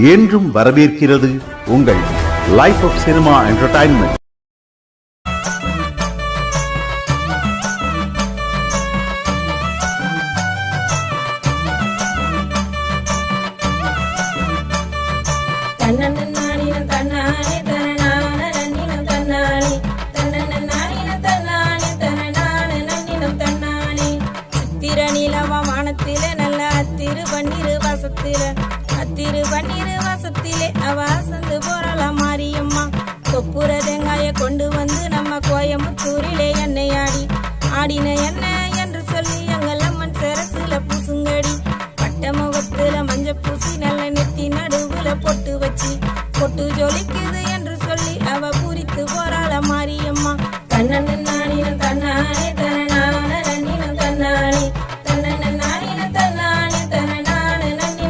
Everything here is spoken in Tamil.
என்றும் வரவேற்கிறது உங்கள் லைஃப் ஆஃப் சினிமா என்டர்டைன்மெண்ட் தன்னன்னானினம் தன்னானே திருவண்ணீர் வாசத்திலே அவாசந்து போறாளா மாரியம்மா. தொப்புற தேங்காய கொண்டு வந்து நம்ம கோயம்புத்தூரிலே எண்ணெய் ஆடி. ஆடின என்ன என்று சொல்லி எங்கள் அம்மன் சரசுல பூசுங்கடி. பட்ட முகத்துல மஞ்சள் பூசி நல்ல நெத்தி நடுவுல பொட்டு வச்சு. பொட்டு ஜொலிக்குது